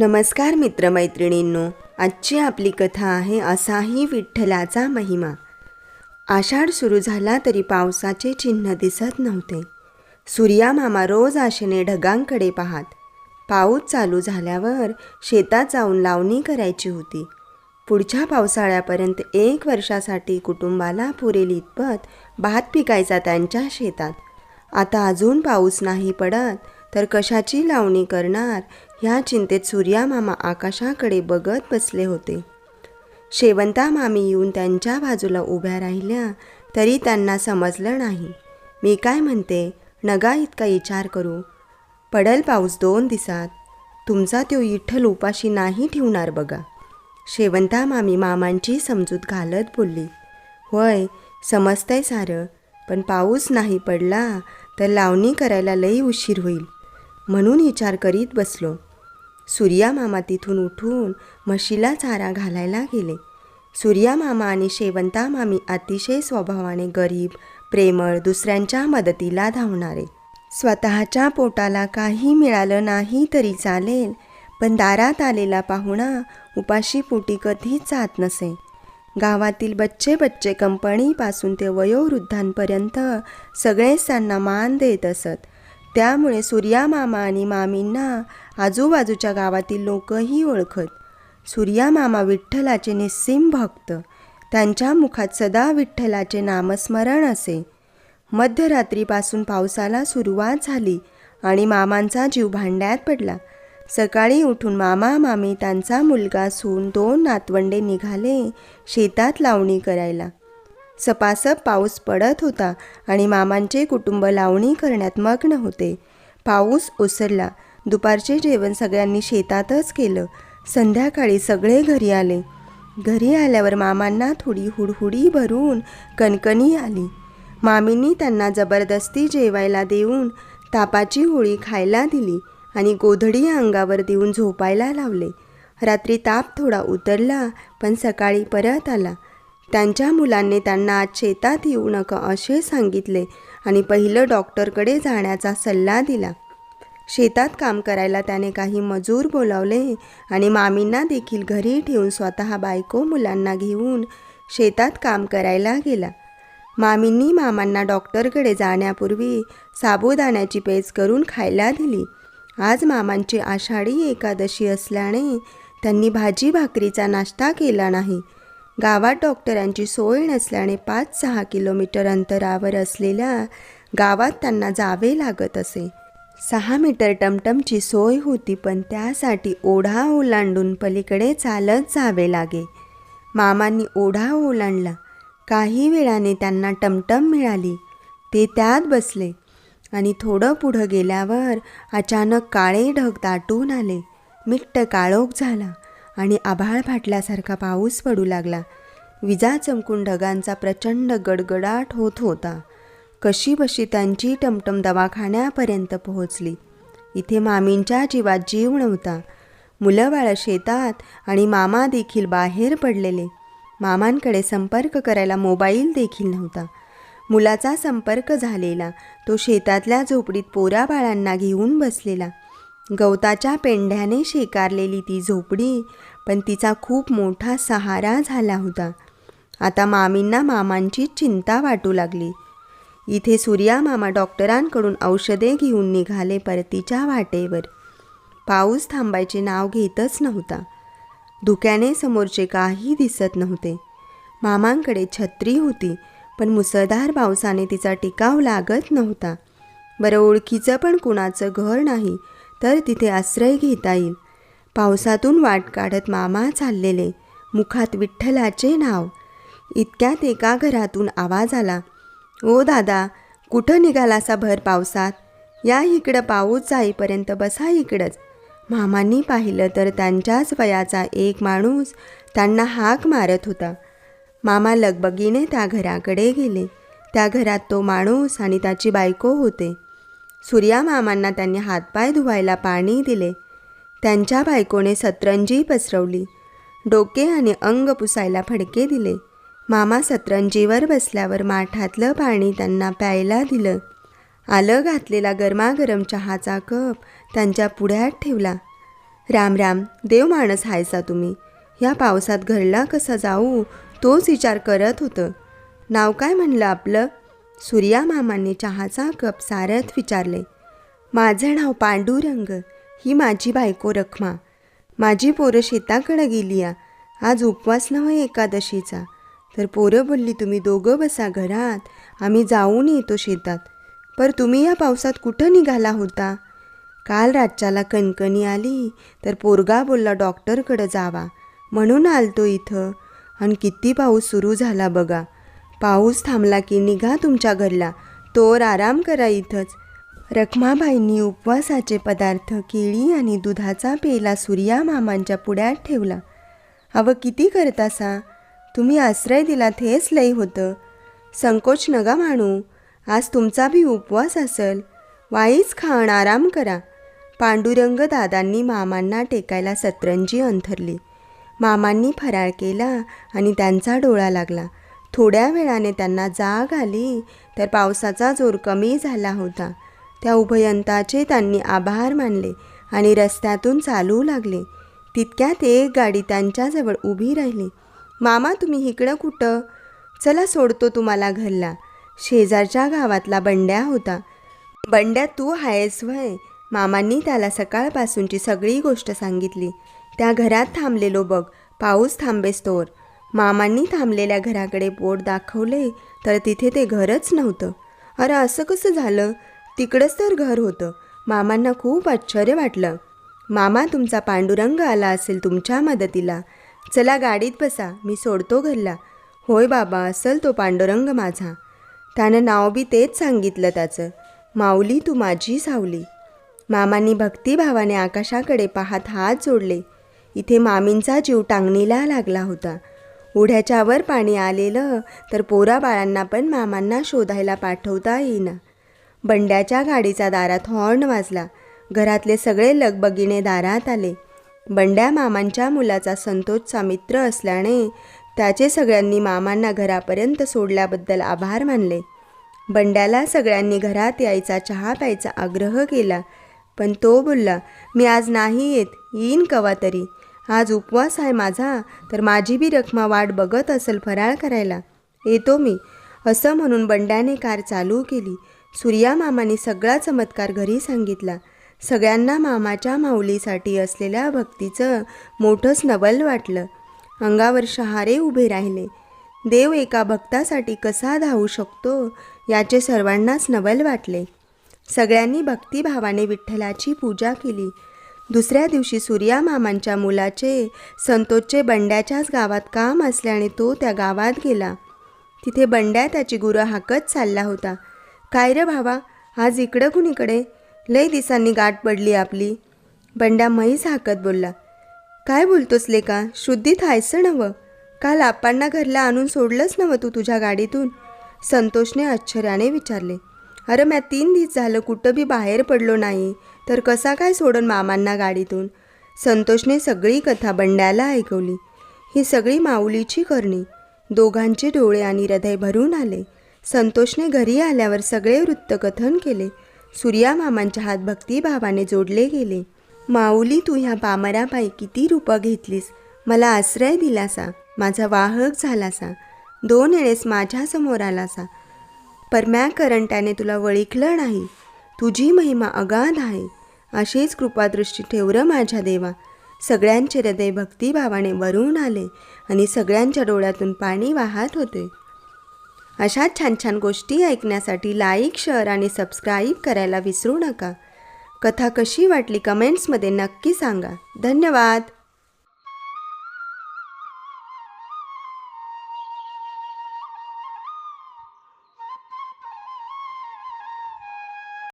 नमस्कार मित्रमैत्रिणींनो आजची आपली कथा आहे असाही विठ्ठलाचा महिमा. आषाढ सुरू झाला तरी पावसाचे चिन्ह दिसत नव्हते. सूर्या मामा रोज आशेने ढगांकडे पाहात पाऊस चालू झाल्यावर शेतात जाऊन लावणी करायची होती. पुढच्या पावसाळ्यापर्यंत एक वर्षासाठी कुटुंबाला पुरेल इतपत भात पिकायचा त्यांच्या शेतात. आता अजून पाऊस नाही पडत तर कशाची लावणी करणार? ह्या चिंतेत सूर्या मामा आकाशाकडे बघत बसले होते. शेवंता मामी येऊन त्यांच्या बाजूला उभ्या राहिल्या तरी त्यांना समजलं नाही. मी काय म्हणते? नगा इतका विचार करू. पडल पाऊस दोन दिसात तुमचा तो विठ्ठल उपाशी नाही ठेवणार बघा. शेवंता मामी मामांची समजूत घालत बोलली. होय समजतंय सारं. पण पाऊस नाही पडला तर लावणी करायला लई उशीर होईल. म्हणून विचार करीत बसलो. सूर्यामामा तिथून उठून म्हशीला चारा घालायला गेले. सूर्यामामा आणि शेवंता मामी अतिशय स्वभावाने गरीब प्रेमळ दुसऱ्यांच्या मदतीला धावणारे. स्वतःच्या पोटाला काही मिळालं नाही तरी चालेल पण दारात आलेला पाहुणा उपाशी पोटी कधीच जात नसे. गावातील बच्चे बच्चे कंपनीपासून ते वयोवृद्धांपर्यंत सगळेच त्यांना मान देत असत. त्यामुळे सूर्या मामा आणि मामींना आजूबाजूच्या गावातील लोकही ओळखत. सूर्या मामा विठ्ठलाचे निस्सीम भक्त. त्यांच्या मुखात सदा विठ्ठलाचे नामस्मरण असे. मध्यरात्रीपासून पावसाला सुरुवात झाली आणि मामांचा जीव भांड्यात पडला. सकाळी उठून मामा मामी त्यांचा मुलगा सून दोन नातवंडे निघाले शेतात लावणी करायला. सपासप पाऊस पडत होता आणि मामांचे कुटुंब लावणी करण्यात मग्न होते. पाऊस ओसरला. दुपारचे जेवण सगळ्यांनी शेतातच केलं. संध्याकाळी सगळे घरी आले. घरी आल्यावर मामांना थोडी हुडहुडी भरून कणकणी आली. मामींनी त्यांना जबरदस्ती जेवायला देऊन तापाची होळी खायला दिली आणि गोधडी अंगावर देऊन झोपायला लावले. रात्री ताप थोडा उतरला पण सकाळी परत आला. त्यांच्या मुलांनी त्यांना आज शेतात येऊ नका असे सांगितले आणि पहिलं डॉक्टरकडे जाण्याचा सल्ला दिला. शेतात काम करायला त्याने काही मजूर बोलावले आणि मामींना देखील घरी ठेवून स्वतः बायको मुलांना घेऊन शेतात काम करायला गेला. मामींनी मामांना डॉक्टरकडे जाण्यापूर्वी साबुदाण्याची पेज करून खायला दिली. आज मामांची आषाढी एकादशी असल्याने त्यांनी भाजी भाकरीचा नाश्ता केला नाही. गावात डॉक्टरांची सोय नसल्याने पाच सहा किलोमीटर अंतरावर असलेल्या गावात त्यांना जावे लागत असे. सहा मीटर टमटमची सोय होती पण त्यासाठी ओढा ओलांडून पलीकडे चालत जावे लागे. मामांनी ओढा ओलांडला. काही वेळाने त्यांना टमटम मिळाली. ते त्यात बसले आणि थोडं पुढं गेल्यावर अचानक काळे ढग दाटून आले. मिट्ट काळोख झाला. आणि आभाळ फाटल्यासारखा पाऊस पडू लागला. विजा चमकून ढगांचा प्रचंड गडगडाट होत होता. कशी बशी त्यांची टमटम दवाखान्यापर्यंत पोहोचली. इथे मामींच्या जीवात जीव नव्हता. मुलं बाळं शेतात आणि मामा देखील बाहेर पडलेले. मामांकडे संपर्क करायला मोबाईल देखील नव्हता. मुलाचा संपर्क झालेला. तो शेतातल्या झोपडीत पोराबाळांना घेऊन बसलेला. गवताच्या पेंढ्याने शेकारलेली ती झोपडी पण तिचा खूप मोठा सहारा झाला होता. आता मामींना मामांची चिंता वाटू लागली. इथे सूर्या मामा डॉक्टरांकडून औषधे घेऊन निघाले परतीच्या वाटेवर. पाऊस थांबायचे नाव घेतच नव्हता. धुक्याने समोरचे काही दिसत नव्हते. मामांकडे छत्री होती पण मुसळधार पावसाने तिचा टिकाव लागत नव्हता. बरं ओळखीचं पण कुणाचं घर नाही तर तिथे आश्रय घेता येईल. पावसातून वाट काढत मामा चाललेले मुखात विठ्ठलाचे नाव. इतक्यात एका घरातून आवाज आला ओ दादा कुठं निघालासा भर पावसात? या इकडं पाऊस जाईपर्यंत बसा इकडंच. मामांनी पाहिलं तर त्यांच्याच वयाचा एक माणूस त्यांना हाक मारत होता. मामा लगबगीने त्या घराकडे गेले. त्या घरात तो माणूस आणि त्याची बायको होते. सूर्यामामांना त्यांनी हातपाय धुवायला पाणी दिले. त्यांच्या बायकोने सतरंजी पसरवली. डोके आणि अंग पुसायला फडके दिले. मामा सतरंजीवर बसल्यावर माठातलं पाणी त्यांना प्यायला दिलं. आलं घातलेला गरमागरम चहाचा कप त्यांच्या पुढ्यात ठेवला. राम राम देव माणस हायसा तुम्ही. या पावसात घरला कसा जाऊ तोच विचार करत होतं. नाव काय म्हणलं आपलं? सूर्यामामाने चहाचा कप सारत विचारले माझं नाव पांडुरंग ही माझी बायको रखमा. माझी पोरं शेताकडं गेली या आज उपवास नव्हे एकादशीचा. तर पोरं बोलली तुम्ही दोघं बसा घरात. आम्ही जाऊन येतो शेतात. पर तुम्ही या पावसात कुठं निघाला होता? काल रातच्याला कणकणी आली तर पोरगा बोलला डॉक्टरकडं जावा. म्हणून आलतो इथं. आणि किती पाऊस सुरू झाला बघा. पाऊस थांबला की निघा तुमच्या घरला. तोर आराम करा इथंच. रखमाबाईंनी उपवासाचे पदार्थ केळी आणि दुधाचा पेला सूर्या मामांच्या पुढ्यात ठेवला. अव किती करतासा? तुम्ही आश्रय दिलात हेच लई होतं. संकोच नका मानू. आज तुमचा बी उपवास असेल. वाईच खाण आराम करा. पांडुरंग दादांनी मामांना टेकायला सतरंजी अंथरली. मामांनी फराळ केला आणि त्यांचा डोळा लागला. थोड्या वेळाने त्यांना जाग आली तर पावसाचा जोर कमी झाला होता. त्या उभयंताचे त्यांनी आभार मानले आणि रस्त्यातून चालू लागले. तितक्यात एक गाडी त्यांच्याजवळ उभी राहिली. मामा तुम्ही इकडं कुठं? चला सोडतो तुम्हाला घरला. शेजारच्या गावातला बंड्या होता. बंड्या तू आहेस व्हय? मामांनी त्याला सकाळपासूनची सगळी गोष्ट सांगितली. त्या घरात थांबलेलो बघ. पाऊस थांबेस तोवर. मामांनी थांबलेल्या घराकडे बोट दाखवले तर तिथे ते घरच नव्हतं. अरे असं कसं झालं? तिकडंच तर घर होतं. मामांना खूप आश्चर्य वाटलं. मामा तुमचा पांडुरंग आला असेल तुमच्या मदतीला. चला गाडीत बसा मी सोडतो घरला. होय बाबा असल तो पांडुरंग माझा. त्यानं नाव बी तेच सांगितलं त्याचं. माऊली तू माझी सावली. मामांनी भक्तिभावाने आकाशाकडे पाहत हात जोडले. इथे मामींचा जीव टांगणीला लागला होता. ओढ्याच्यावर पाणी आलेलं तर पोराबाळांना पण मामांना शोधायला पाठवता येईना. बंड्याच्या गाडीचा दारात हॉर्न वाजला. घरातले सगळे लगबगीने दारात आले. बंड्या मामांच्या मुलाचा संतोषचा मित्र असल्याने त्याचे सगळ्यांनी मामांना घरापर्यंत सोडल्याबद्दल आभार मानले. बंड्याला सगळ्यांनी घरात यायचा चहा प्यायचा आग्रह केला. पण तो बोलला मी आज नाही येत. येईन कवा तरी. आज उपवास आहे माझा तर माझी बी रखमा वाट बघत असेल फराळ करायला. येतो मी. असं म्हणून बंड्याने कार चालू केली. सूर्या मामाने सगळा चमत्कार घरी सांगितला. सगळ्यांना मामाच्या माऊलीसाठी असलेल्या भक्तीचं मोठंच नवल वाटलं. अंगावर शहारे उभे राहिले. देव एका भक्तासाठी कसा धावू शकतो याचे सर्वांनाच नवल वाटले. सगळ्यांनी भक्तिभावाने विठ्ठलाची पूजा केली. दुसऱ्या दिवशी सूर्या मामांच्या मुलाचे संतोषचे बंड्याच्याच गावात काम असल्याने तो त्या गावात गेला. तिथे बंड्या त्याची गुरं हाकत चालला होता. काय रे भावा आज इकडं कुणीकडे? लय दिसांनी गाठ पडली आपली. बंड्या म्हैस हाकत बोलला. काय बोलतोस लेका शुद्धीत हायसं नवं काल आप्पांना घरला आणून सोडलंच नवं तू तुझ्या गाडीतून? संतोषने आश्चर्याने विचारले. अरे म्या तीन दिवस झालं कुठं बी बाहेर पडलो नाही. तर कसा काय सोडन मामांना गाडीतून? संतोषने सगळी कथा बंड्याला ऐकवली. ही सगळी माऊलीची करणी. दोघांचे डोळे आणि हृदय भरून आले. संतोषने घरी आल्यावर सगळे वृत्तकथन केले. सूर्या मामांच्या हात भक्तिभावाने जोडले गेले. माऊली तू ह्या पामराबाई किती रूपं घेतलीस? मला आश्रय दिलासा. माझा वाहक झालासा. दोन वेळेस माझ्यासमोर आलासा. परम्या करंट्याने तुला वळिखलं नाही. तुझी महिमा अगाध आहे. अशीच कृपादृष्टी ठेवर माझ्या देवा. सगळ्यांचे हृदय भक्तिभावाने वरून आले आणि सगळ्यांच्या डोळ्यातून पाणी वाहत होते. अशा छान छान गोष्टी ऐकण्यासाठी लाईक शेअर आणि सबस्क्राईब करायला विसरू नका. कथा कशी वाटली कमेंट्समध्ये नक्की सांगा. धन्यवाद.